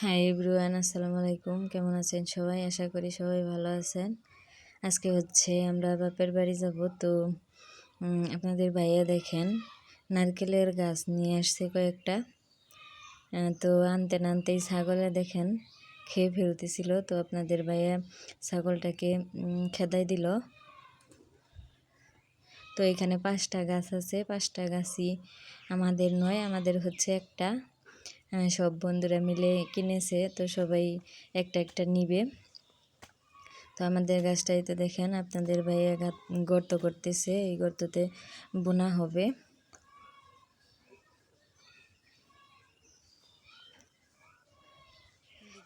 হ্যাঁ এভরিওয়ান আসসালামু আলাইকুম। কেমন আছেন সবাই? আশা করি সবাই ভালো আছেন। আজকে হচ্ছে আমরা বাপের বাড়ি যাব। তো আপনাদের ভাইয়া দেখেন, নারকেলের গাছ নিয়ে আসছে কয়েকটা। তো আনতে না আনতেই ছাগলে দেখেন, খেয়ে ফেলতেছিল। তো আপনাদের ভাইয়া ছাগলটাকে খেদাই দিল। তো এখানে পাঁচটা গাছ আছে। পাঁচটা গাছই আমাদের নয়, আমাদের হচ্ছে একটা। সব বন্ধুরা মিলে কিনেছে তো সবাই একটা একটা নিবে। তো আমাদের গাছটাই তো দেখেন আপনাদের ভাইয়া গর্ত করতেছে এই গর্ততে বোনা হবে।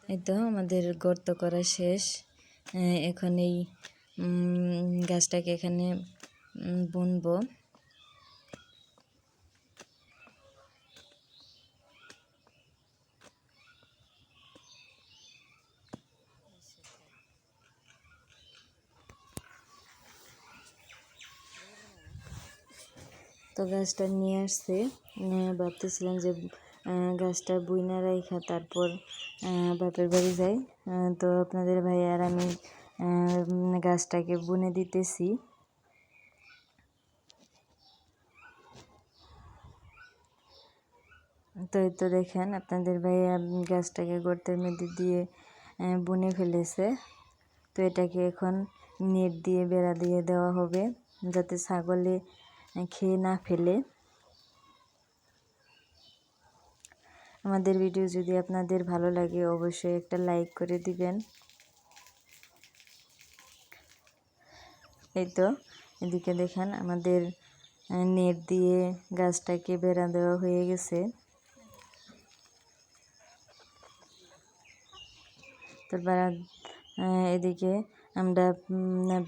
এই তো আমাদের গর্ত করা শেষ। আহ, এখন এই গাছটাকে এখানে বুনবো। তো গাছটা নিয়ে আসছে। ভাবতেছিলাম যে গাছটা বুইনা রাইখা, তারপর বাপের বাড়ি যাই। তো আপনাদের ভাই আর আমি গাছটাকে বুনে দিতেছি। তো এই তো দেখেন, আপনাদের ভাইয়া গাছটাকে গর্তের মধ্যে দিয়ে বুনে ফেলেছে। তো এটাকে এখন নেট দিয়ে বেড়া দিয়ে দেওয়া হবে, যাতে ছাগলে খেয়ে না ফেলে। আমাদের ভিডিও যদি আপনাদের ভালো লাগে অবশ্যই একটা লাইক করে দিবেন। এই তো এদিকে দেখেন আমাদের নেট দিয়ে গাছটাকে বেড়া দেওয়া হয়ে গেছে। তো বেড়া আহ, এদিকে আমরা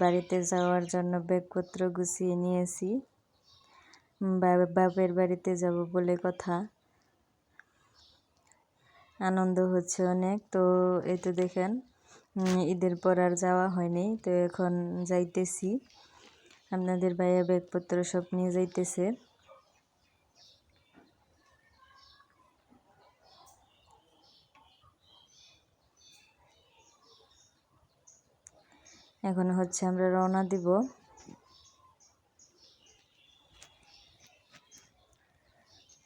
বাড়িতে যাওয়ার জন্য ব্যাগপত্র গুছিয়ে নিয়েছি। বাপের বাড়িতে যাব বলে কথা। আনন্দ হচ্ছে অনেক। তো এই তো দেখেন ঈদের পর আর যাওয়া হয়নি। তো এখন যাইতেছি। আপনাদের ভাইয়া ব্যাগপত্র সব নিয়ে যাইতেছে। এখন হচ্ছে আমরা রওনা দিব।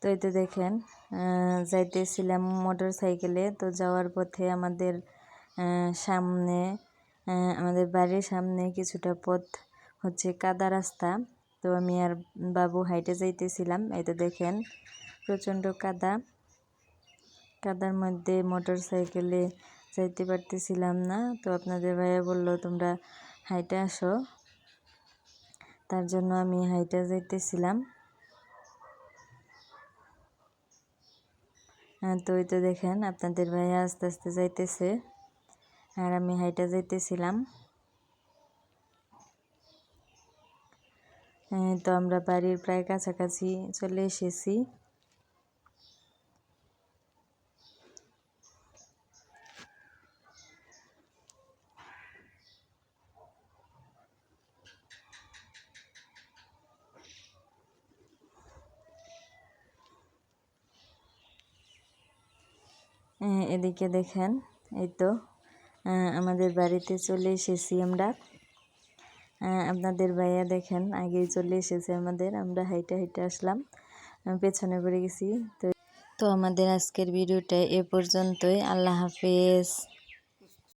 তো এই তো দেখেন যাইতেছিলাম মোটর সাইকেলে তো যাওয়ার পথে আমাদের সামনে আমাদের বাড়ির সামনে কিছুটা পথ হচ্ছে কাদা রাস্তা। তো আমি আর বাবু হাইটে যাইতেছিলাম। এই তো দেখেন, প্রচণ্ড কাদা। কাদার মধ্যে মোটর সাইকেলে যাইতে পারতেছিলাম না। তো আপনাদের ভাইয়া বলল, তোমরা হাইটে আসো। তার জন্য আমি হাইটে যাইতেছিলাম। তো ওই তো দেখেন আপনাদের ভাইয়া আস্তে আস্তে যাইতেছে। আর আমি হাইটা যাইতেছিলাম। হ্যাঁ, তো আমরা বাড়ির প্রায় কাছাকাছি চলে এসেছি। এদিকে দেখেন, এই তো আমাদের বাড়িতে চলে এসেছি আমরা। আপনাদের ভাইয়া দেখেন, আগেই চলে এসেছে আমাদের, আমরা হাইটে হাইটে আসলাম পেছনে পড়ে গেছি। তো তো আমাদের আজকের ভিডিওটা এ পর্যন্তই, আল্লাহ হাফেজ।